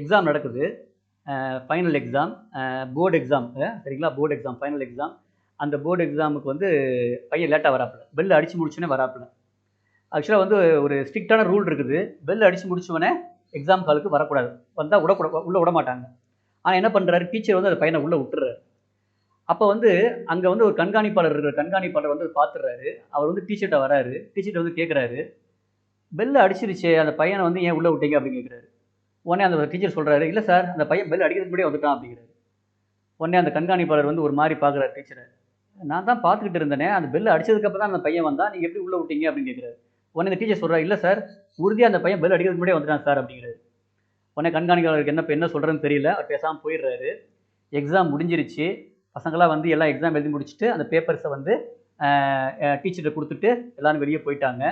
Exam நடக்குது. Final exam board exam சரிங்களா? Board exam final exam அந்த போர்டு எக்ஸாமுக்கு வந்து பையன் லேட்டாக வராப்புல. பெல் அடித்து முடிச்சோன்னே வராப்புல. ஆக்சுவலாக வந்து ஒரு ஸ்ட்ரிக்டான ரூல் இருக்குது. பெல் அடித்து முடிச்சவொடனே எக்ஸாம் ஹாலுக்கு வரக்கூடாது. வந்தால் விடக்கூட உள்ளே விட மாட்டாங்க. ஆனால் என்ன பண்ணுறாரு டீச்சர் வந்து அந்த பையனை உள்ளே விட்டுறாரு. அப்போ வந்து அங்கே வந்து ஒரு கண்காணிப்பாளர் இருக்கிற கண்காணிப்பாளர் வந்து பார்த்துடுறாரு அவர் வந்து டீச்சர்கிட்ட வராரு. டீச்சர்கிட்ட வந்து கேட்குறாரு பெல் அடிச்சிருச்சு அந்த பையனை வந்து ஏன் உள்ளே விட்டீங்க அப்படின்னு கேட்குறாரு உடனே அந்த டீச்சர் சொல்கிறாரு இல்லை சார் அந்த பையன் பெல் அடிக்கிறதுக்கு முன்னாடியே வந்துட்டான் அப்படிங்கிறாரு. உடனே அந்த கண்காணிப்பாளர் வந்து ஒரு மாதிரி பார்க்குறாரு டீச்சரை நான் தான் பார்த்துக்கிட்டு இருந்தேனே அந்த பெல் அடிச்சதுக்கப்புறம் தான் அந்த பையன் வந்தால் நீங்கள் எப்படி உள்ளே விட்டீங்க? அப்படின்னு கேட்குறாரு. உடனே இந்த டீச்சர் சொல்கிறா இல்லை சார் உறுதியாக அந்த பையன் பெல் அடிக்கிறதுக்கு முன்னாடியே வந்துட்டான் சார் அப்படிங்கிறாரு. உடனே கண்காணிப்பாளருக்கு என்ன இப்போ என்ன சொல்கிறேன்னு தெரியல அவர் பேசாமல் போயிடுறாரு. எக்ஸாம் முடிஞ்சிருச்சு. பசங்களாம் வந்து எல்லாம் எக்ஸாம் எழுதி முடிச்சுட்டு அந்த பேப்பர்ஸை வந்து டீச்சர்கிட்ட கொடுத்துட்டு எல்லாரும் வெளியே போயிட்டாங்க.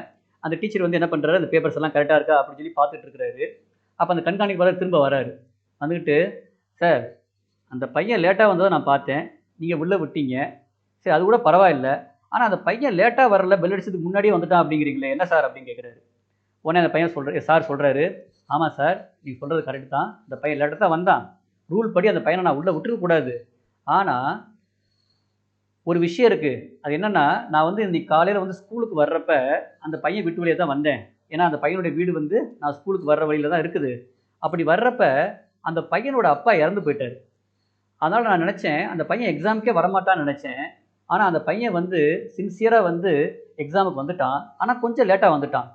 அந்த டீச்சர் வந்து என்ன பண்ணுறாரு அந்த பேப்பர்ஸ் எல்லாம் கரெக்டாக இருக்கா அப்படின்னு சொல்லி பார்த்துட்டு இருக்கிறாரு. அப்போ அந்த கண்காணிப்பாளர் திரும்ப வராரு. வந்துக்கிட்டு சார் அந்த பையன் லேட்டாக வந்ததை நான் பார்த்தேன். நீங்கள் உள்ளே விட்டீங்க. சரி அது கூட பரவாயில்ல. ஆனால் அந்த பையன் லேட்டாக வரல. பெல் அடிச்சதுக்கு முன்னாடியே வந்துட்டான் அப்படிங்கிறீங்களே. என்ன சார்? அப்படின்னு கேட்குறாரு உடனே அந்த பையன் சொல்கிற சார் சொல்கிறாரு ஆமாம் சார் நீங்கள் சொல்கிறது கரெக்ட் தான். அந்த பையன் லேட்டாக தான் வந்தான். ரூல் படி அந்த பையனை நான் உள்ளே விட்டுருக்கக்கூடாது ஆனால் ஒரு விஷயம் இருக்குது அது என்னென்னா நான் வந்து இன்னைக்கு காலையில் வந்து ஸ்கூலுக்கு வர்றப்ப அந்த பையன் விட்டு வழியாக தான் வந்தேன். ஏன்னா அந்த பையனுடைய வீடு வந்து நான் ஸ்கூலுக்கு வர்ற வழியில் தான் இருக்குது. அப்படி வர்றப்ப அந்த பையனோட அப்பா இறந்து போயிட்டார். அதனால் நான் நினச்சேன் அந்த பையன் எக்ஸாமுக்கே வரமாட்டான்னு நினச்சேன். ஆனால் அந்த பையன் வந்து சின்சியராக வந்து எக்ஸாமுக்கு வந்துட்டான். ஆனால் கொஞ்சம் லேட்டாக வந்துட்டான்.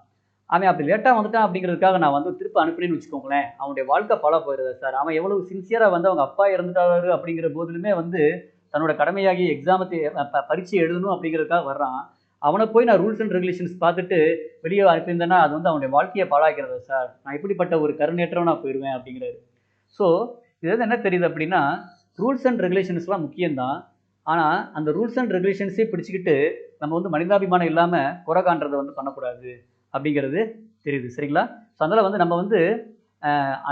அவன் அப்படி லேட்டாக வந்துட்டான் அப்படிங்கிறதுக்காக நான் வந்து திருப்பி அனுப்புறேன்னு வச்சுக்கோங்களேன். அவனுடைய வாழ்க்கை பல போயிடுது சார். அவன் எவ்வளவு சின்சியராக வந்து அவங்க அப்பா இறந்துட்டாரு அப்படிங்கிற போதிலுமே வந்து தன்னோட கடமையாகி எக்ஸாமத்தை பரீட்சை எழுதணும் அப்படிங்கிறதுக்காக வர்றான். அவனை போய் நான் ரூல்ஸ் அண்ட் ரெகுலேஷன்ஸ் பார்த்துட்டு வெளியே அனுப்பியிருந்தேன்னா அது வந்து அவனுடைய வாழ்க்கையை பாழாக்கிறதா சார். நான் இப்படிப்பட்ட ஒரு கருணேற்றவனா போயிடுவேன் அப்படிங்கிறாரு. ஸோ இது என்ன தெரியுது அப்படின்னா ரூல்ஸ் அண்ட் ரெகுலேஷன்ஸ்லாம் முக்கியம்தான். ஆனால் அந்த ரூல்ஸ் அண்ட் ரெகுலேஷன்ஸே பிடிச்சிக்கிட்டு நம்ம வந்து மனிதாபிமானம் இல்லாமல் குறை காண்றதை வந்து பண்ணக்கூடாது அப்படிங்கிறது தெரியுது. சரிங்களா? ஸோ அதனால் வந்து நம்ம வந்து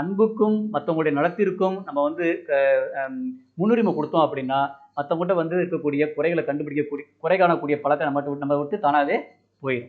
அன்புக்கும் மற்றவங்களுடைய நலத்திற்கும் நம்ம வந்து முன்னுரிமை கொடுத்தோம் அப்படின்னா மற்றவங்கள்ட்ட வந்து இருக்கக்கூடிய குறைகளை கண்டுபிடிக்கக்கூடிய குறை காணக்கூடிய பழக்கம் நம்ம நம்ம விட்டு தானாகவே போயிடும்